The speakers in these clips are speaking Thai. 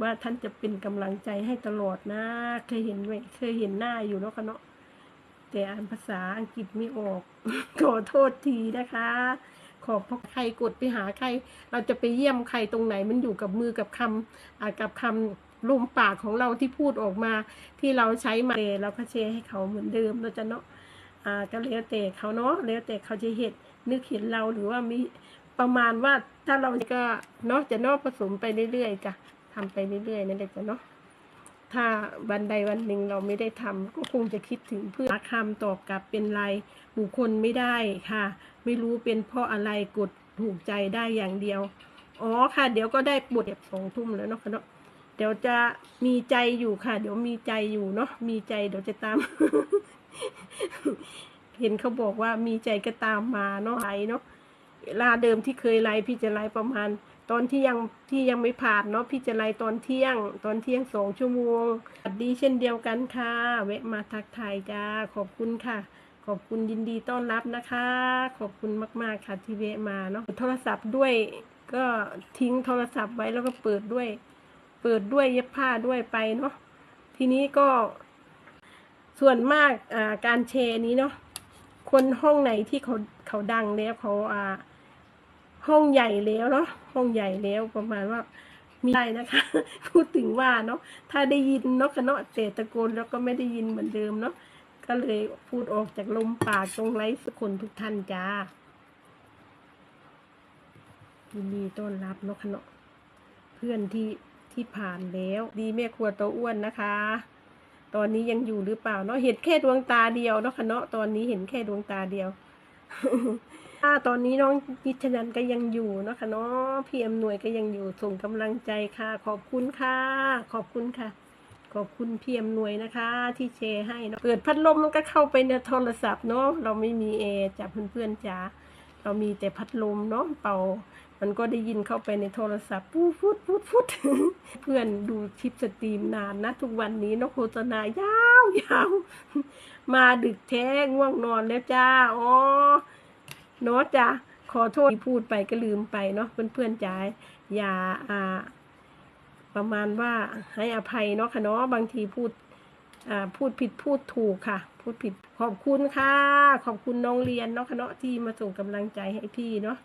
ว่าท่านจะเป็นกำลังใจให้ตลอดนะ เคยเห็นไหมเคยเห็นหน้าอยู่เนาะคะเนาะแต่อ่านภาษาอังกฤษไม่ออก ขอโทษทีนะคะ ขอบพระใครกดไปหาใคร เราจะไปเยี่ยมใครตรงไหนมันอยู่กับมือกับคำอ่ากับคำลมปากของเราที่พูดออกมา ที่เราใช้มาเราก็แชร์ให้เขาเหมือนเดิมเราจะเนาะอ่าก็แล้วแต่เขาเนาะแล้วแต่เขาจะเห็นนึกเห็นเราหรือว่ามีประมาณว่าถ้าเราก็เนาะจะเนาะผสมไปเรื่อยๆจ้ะ ทำไปเรื่อยๆนั่นแหละจ้ะเนาะถ้าวันใดวันหนึ่งเราไม่ได้ทำก็คงจะคิดถึงเพื่อนคำตอบกลับเป็นไรายบุคคลไม่ได้ค่ะ ไม่รู้เป็นเพราะอะไรกดถูกใจได้อย่างเดียว อ๋อค่ะ เดี๋ยวก็ได้บทแบบสองทุ่มแล้วเนาะค่ะเนาะเดี๋ยวจะมีใจอยู่ค่ะ เดี๋ยวมีใจอยู่เนาะมีใจเดี๋ยวจะตาม เห็นเขาบอกว่ามีใจก็ตามมาเนาะไลฟ์เนาะ เวลาเดิมที่เคยไลฟ์พี่จะไลฟ์ประมาณ ตอนที่ยังที่ยังไม่ผ่านเนาะพี่จะไลฟ์ตอนเที่ยง ตอนเที่ยงสองชั่วโมงสวัสดีเช่นเดียวกันค่ะแวะมาทักทายจ้าขอบคุณค่ะ ขอบคุณยินดีต้อนรับนะคะ ขอบคุณมากๆค่ะที่แวะมาเนาะโทรศัพท์ด้วยก็ทิ้งโทรศัพท์ไว้แล้วก็เปิดด้วย เปิดด้วยเย็บผ้าด้วยไปเนาะทีนี้ก็ ส่วนมากอ่าการแชร์นี้เนาะคนห้องไหนที่เขาเขาดังแล้วเขาอ่า ห้องใหญ่แล้วเนาะห้องใหญ่แล้วประมาณว่ามีได้นะคะ พูดถึงว่าเนาะถ้าได้ยินเนาะคะเนาะแต่ตะโกนแล้วก็ไม่ได้ยินเหมือนเดิมเนาะก็เลยพูดออกจากลมปากตรงไลฟ์สคนทุกท่านจ้ายินดีต้อนรับเนาะคะเนาะเพื่อนที่ที่ผ่านแล้ว ดีแม่ครัวโตวอ้วนนะคะ ตอนนี้ยังอยู่หรือเปล่าเนาะเห็นแค่ดวงตาเดียวเนาะคะเนาะตอนนี้เห็นแค่ดวงตาเดียว ถ้าตอนนี้น้องยิชนันก็ยังอยู่นะคะเนาะพี่อำนวยก็ยังอยู่ส่งกำลังใจค่ะ ขอบคุณค่ะ ขอบคุณค่ะ ขอบคุณพี่อำนวยนะคะ ที่แชร์ให้เนาะเปิดพัดลมมันก็เข้าไปในโทรศัพท์เนาะเราไม่มีแอร์จ้ะเพื่อนๆจ๋าเรามีแต่พัดลมเนาะเป่า มันก็ได้ยินเข้าไปในโทรศัพท์พูดพูดพูดพูดเพื่อนดูคลิปสตรีมนานนะทุกวันนี้นาะโฆษณายาวยาวมาดึกแท้ง่วงนอนแล้วจ้าอ๋อเนาะจ้ะขอโทษที่พูดไปก็ลืมไปเนาะเพื่อนๆจ๋าอย่าอ่า ประมาณว่าให้อภัยเนาะค่ะเนาะบางทีพูดอ่าพูดผิดพูดถูกค่ะ พูดผิดขอบคุณค่ะ ขอบคุณน้องเรียนเนาะค่ะเนาะที่มาส่งกำลังใจให้พี่เนาะ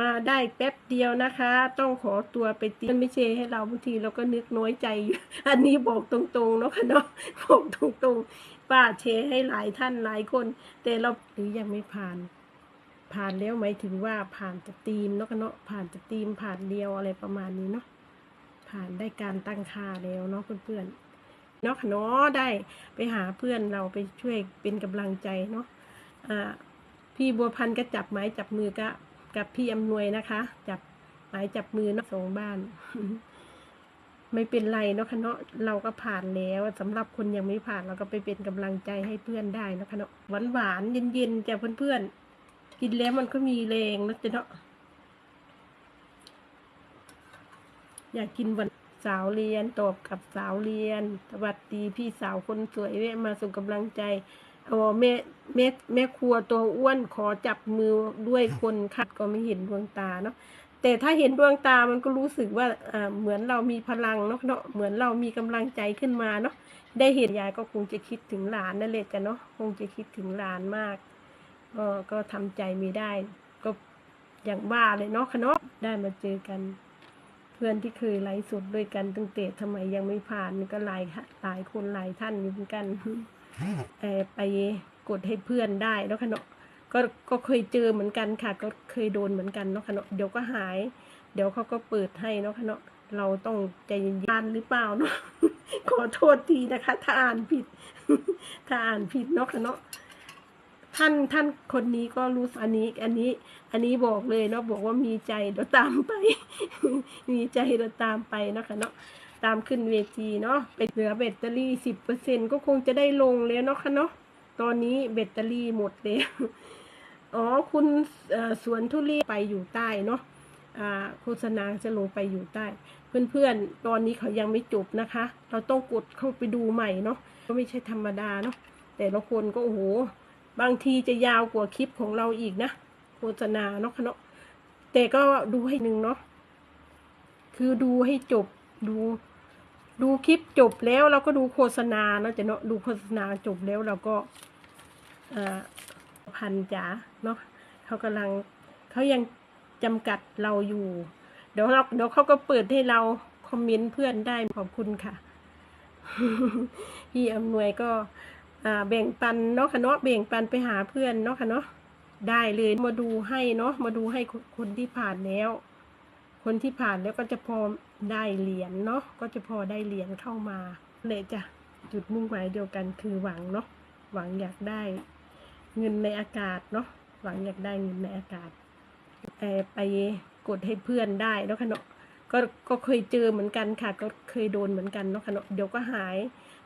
มาได้แป๊บเดียวนะคะ ต้องขอตัวไปตีไม่เชให้เราบางทีเราก็นึกน้อยใจอยู่อันนี้บอกตรงๆเนาะค่ะเนาะบอกตรงๆป้าเชให้หลายท่านหลายคน แต่เราหรือยังไม่ผ่าน ผ่านแล้วหมายถึงว่าผ่านจากทีมเนาะกันเนาะผ่านจากทีมผ่านเดียวอะไรประมาณนี้เนาะผ่านได้การตั้งค่าแล้วเนาะเพื่อนๆเนาะค่ะเนาะได้ไปหาเพื่อนเราไปช่วยเป็นกำลังใจเนาะอ่าพี่บัวพันธ์ก็จับไม้จับมือกับ กับพี่อำนวยนะคะ จับไม้จับมือนาะสองบ้าน ไม่เป็นไรเนาะคะเนาะเราก็ผ่านแล้วสำหรับคนยังไม่ผ่านเราก็ไปเป็นกำลังใจให้เพื่อนได้นะคะเนาะหวานหวานๆเย็นจ้ะเพื่อนๆกินแล้วมันก็มีแรงนะจ๊ะเนาะอยากกินวันสาวเรียนตอบกับสาวเรียนสวัสดีพี่สาวคนสวยแวะมาส่งกำลังใจ อ๋อแม่แม่แม่ครัวตัวอ้วนขอจับมือด้วยคนคัดก็ไม่เห็นดวงตาเนาะแต่ถ้าเห็นดวงตามันก็รู้สึกว่าอ่าเหมือนเรามีพลังเนาะเนาะเหมือนเรามีกำลังใจขึ้นมาเนาะได้เห็นยายก็คงจะคิดถึงหลานนั่นแหละจ้ะเนาะคงจะคิดถึงหลานมากก็ก็ทำใจไม่ได้ ก็อย่างว่าเลยเนาะคะเนาะได้มาเจอกัน เพื่อนที่เคยไลฟ์สดด้วยกันตั้งแต่ทำไมยังไม่ผ่านก็หลายหลายคนหลายท่านอยู่เหมือนกัน ไปกดให้เพื่อนได้เนาะคะเนาะก็ก็เคยเจอเหมือนกันค่ะ ก็เคยโดนเหมือนกันเนาะคะเนาะเดี๋ยวก็หาย เดี๋ยวเขาก็เปิดให้เนาะคะเนาะเราต้องใจเย็นๆอ่านหรือเปล่าเนาะขอโทษทีนะคะ ถ้าอ่านผิด ถ้าอ่านผิดเนาะคะเนาะท่านท่านคนนี้ก็รู้สึกอันนี้อันนี้ อันนี้บอกเลยเนาะบอกว่ามีใจเดี๋ยวตามไป มีใจเดี๋ยวตามไปเนาะค่ะเนาะ ตามขึ้นเวทีเนาะไปเหลือแบตเตอรี่สิบเปอร์เซ็นก็คงจะได้ลงแล้วเนาะค่ะเนาะตอนนี้แบตเตอรี่หมดแล้วอ๋อคุณสวนทุเรียนไปอยู่ใต้เนาะโฆษณาจะลงไปอยู่ใต้ เพื่อนๆ ตอนนี้เขายังไม่จบนะคะ เราต้องกดเข้าไปดูใหม่เนาะก็ไม่ใช่ธรรมดาเนาะแต่ละคนก็โอ้โห บางทีจะยาวกว่าคลิปของเราอีกนะ โฆษณาเนาะคะเนาะแต่ก็ดูให้หนึ่งเนาะคือดูให้จบดู ดูคลิปจบแล้วเราก็ดูโฆษณาเนาะจะเนาะดูโฆษณาจบแล้วเราก็อ่าพันจ๋าเนาะเขากำลังเขายังจำกัดเราอยู่ เดี๋ยวเราเดี๋ยวเขาก็เปิดให้เราคอมเมนต์เพื่อนได้ขอบคุณค่ะพี่อำนวยก็อ่าแบ่งปันเนาะค่ะเนาะแบ่งปันไปหาเพื่อนเนาะค่ะเนาะได้เลยมาดูให้เนาะมาดูให้คนที่ผ่านแล้ว คนที่ผ่านแล้วก็จะพอได้เหรียญเนาะก็จะพอได้เหรียญเข้ามาเลยจ้ะจุดมุ่งหมายเดียวกันคือหวังเนาะหวังอยากได้เงินในอากาศเนาะหวังอยากได้เงินในอากาศไปกดให้เพื่อนได้เนาะค่ะเนาะก็ก็เคยเจอเหมือนกันค่ะ ก็เคยโดนเหมือนกันเนาะค่ะเนาะเดี๋ยวก็หาย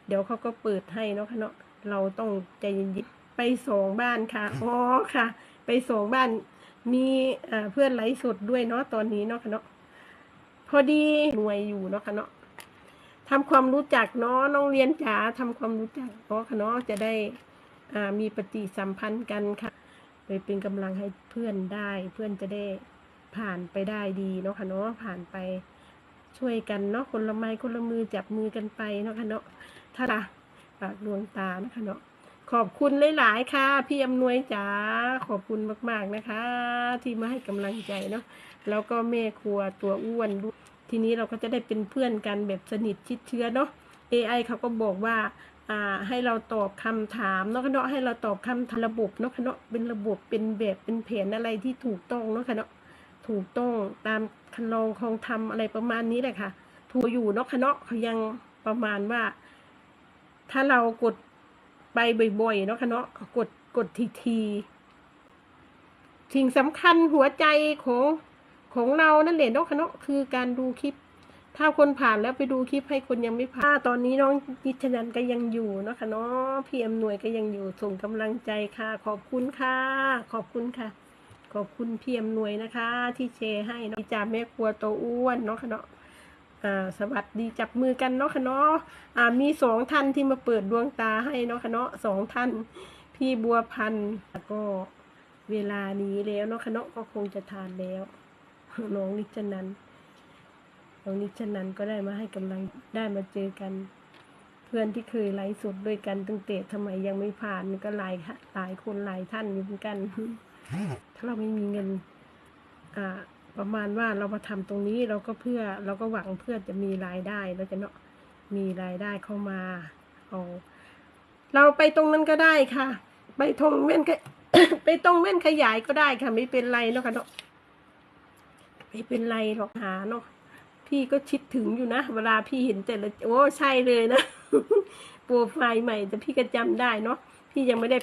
เดี๋ยวเขาก็เปิดให้เนาะค่ะเนาะเราต้องใจเย็นๆไปสองบ้านค่ะอ๋อค่ะ ไปสองบ้าน มีเพื่อนไลฟ์สดด้วยเนาะตอนนี้เนาะค่ะเนาะพอดีหน่วยอยู่เนาะค่ะเนาะทำความรู้จักเนาะน้องเรียนจ๋าทำความรู้จักเนาะค่ะเนาะจะได้มีปฏิสัมพันธ์กันค่ะเลยเป็นกำลังให้เพื่อนได้ เพื่อนจะได้ผ่านไปได้ดีเนาะค่ะเนาะผ่านไปช่วยกันเนาะคนละไม้คนละมือจับมือกันไปเนาะค่ะเนาะถ้าละปากดวงตานะคะเนาะ ขอบคุณหลาย ๆ ค่ะ พี่อำนวยจ๋าขอบคุณมาก ๆ นะคะ ที่มาให้กำลังใจเนาะแล้วก็แม่ครัวตัวอ้วนด้วยทีนี้เราก็จะได้เป็นเพื่อนกันแบบสนิทชิดเชื้อเนาะ AI เขาก็บอกว่าอ่าให้เราตอบคำถามเนาะคะเนาะให้เราตอบคำถามระบบเนาะคะเนาะเป็นระบบเป็นแบบเป็นแผนอะไรที่ถูกต้องเนาะคะเนาะถูกต้องตามคันลองคองทำอะไรประมาณนี้แหละค่ะถูกอยู่เนาะคะเนาะเขายังประมาณว่า ถ้าเรากด ไปบ่อยๆเนาะค่ะเนาะกดกดทีๆสิ่งสำคัญหัวใจของของเรานั่นแหละเนาะค่ะเนาะคือการดูคลิป ถ้าคนผ่านแล้วไปดูคลิปให้คนยังไม่ผ่านตอนนี้น้องนิชนันก็ยังอยู่เนาะค่ะเนาะพี่อำนวยก็ยังอยู่ส่งกำลังใจค่ะ ขอบคุณค่ะ ขอบคุณค่ะ ขอบคุณพี่อำนวยนะคะ ที่แชร์ให้เนาะจ่าแม่ครัวโตวอ้วนเนาะค่ะเนาะ สวัสดีจับมือกันเนาะค่ะเนาะอ่ามีสองท่านที่มาเปิดดวงตาให้เนาะค่ะเนาะสองท่าน พี่บัวพันธ์ก็เวลานี้แล้วเนาะค่ะเนาะก็คงจะทานแล้วน้องนิจนันน้องนิจนันก็ได้มาให้กำลังได้มาเจอกัน เพื่อนที่เคยไลฟ์สดด้วยกันตั้งแต่ทำไมยังไม่ผ่านก็หลายหลายคนหลายท่านอยู่เหมือนกัน ถ้าเราไม่มีเงิน อ่า ประมาณว่าเรามาทำตรงนี้เราก็เพื่อเราก็หวังเพื่อจะมีรายได้เราจะเนาะมีรายได้เข้ามาเอาเราไปตรงนั้นก็ได้ค่ะ ไปตรงเว้นไปตรงเว้นขยายก็ได้ค่ะ ไม่เป็นไรเนาะค่ะเนาะไม่เป็นไรหรอกหาเนาะพี่ก็คิดถึงอยู่นะ เวลาพี่เห็นแต่ละโอ้ใช่เลยนะโปรไฟล์ใหม่ แต่พี่ก็จำได้เนาะพี่ยังไม่ได้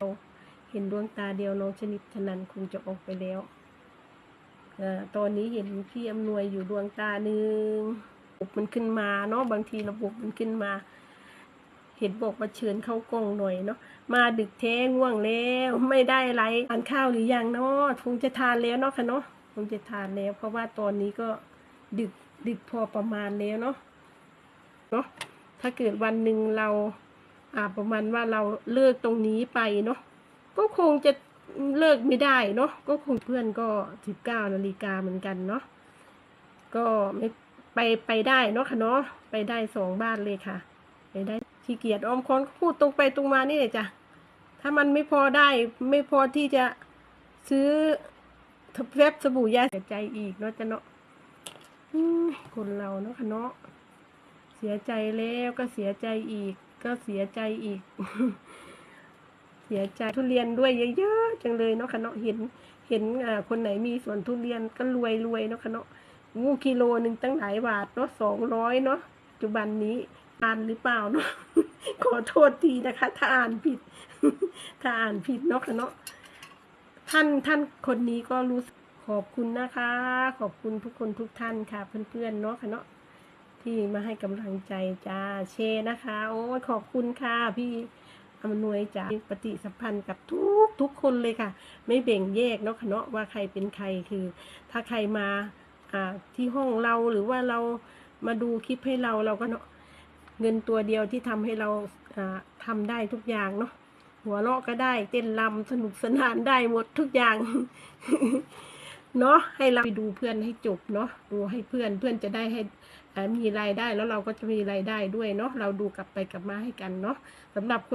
เห็นดวงตาเดียวน้องชนิดธนันคงจะออกไปแล้ว ตอนนี้เห็นพี่อำนวยอยู่ดวงตาหนึ่งระบบมันขึ้นมาเนาะบางทีระบบมันขึ้นมา เห็นบอกว่าเชิญเข้ากล้องหน่อยเนาะมาดึกแท้ง่วงแล้วไม่ได้อะไรทานข้าวหรือยังเนาะคงจะทานแล้วเนาะค่ะเนาะคงจะทานแล้ว เพราะว่าตอนนี้ก็ดึกดึกพอประมาณแล้วเนาะเนาะถ้าเกิดวันหนึ่งเราอ่าประมาณว่าเราเลิกตรงนี้ไปเนาะก็คงจะ เลิกไม่ได้เนาะก็คงเพื่อนก็สิบเก้านาฬิกาเหมือนกันเนาะก็ไม่ไปไปได้เนาะค่ะเนาะไปได้สองบ้านเลยค่ะ ไปได้ขี้เกียจออมคอนพูดตรงไปตรงมานี่เลยจ้ะถ้ามันไม่พอได้ไม่พอที่จะซื้อเว็บสบู่ยาเสียใจอีกเนาะจ้ะเนาะคนเราเนาะค่ะเนาะเสียใจแล้วก็เสียใจอีก ก็เสียใจอีก สียใจทุเรียนด้วยเยอะๆจังเลยเนาะค่ะเนาะเห็นเห็นคนไหนมีสวนทุเรียนก็รวยรวยเนาะค่ะเนาะงูกิโลหนึ่งตั้งหลายบาทเนาะสองร้อยเนาะปัจจุบันนี้อ่านหรือเปล่าเนาะขอโทษทีนะคะ ถ้าอ่านผิด ถ้าอ่านผิดเนาะค่ะเนาะท่านท่านคนนี้ก็รู้ขอบคุณนะคะ ขอบคุณทุกคนทุกท่านค่ะ เพื่อนๆเนาะค่ะเนาะที่มาให้กำลังใจจ้าเชนะคะ โอ้ยขอบคุณค่ะพี่ อำนวยจากปฏิสัมพันธ์กับทุกทุกคนเลยค่ะ ไม่แบ่งแยกเนาะคะเนาะว่าใครเป็นใครคือ ถ้าใครมาอ่าที่ห้องเราหรือว่าเรามาดูคลิปให้เราเราก็เนาะเงินตัวเดียวที่ทำให้เราอ่าทำได้ทุกอย่างเนาะหัวเราะก็ได้ เต้นรำสนุกสนานได้หมดทุกอย่างเนาะให้เราไปดูเพื่อนให้จบเนาะดูให้เพื่อนเพื่อนจะได้ให้มีรายได้แล้วเราก็จะมีรายได้ด้วยเนาะเราดูกลับไปกลับมาให้กันเนาะสำหรับคน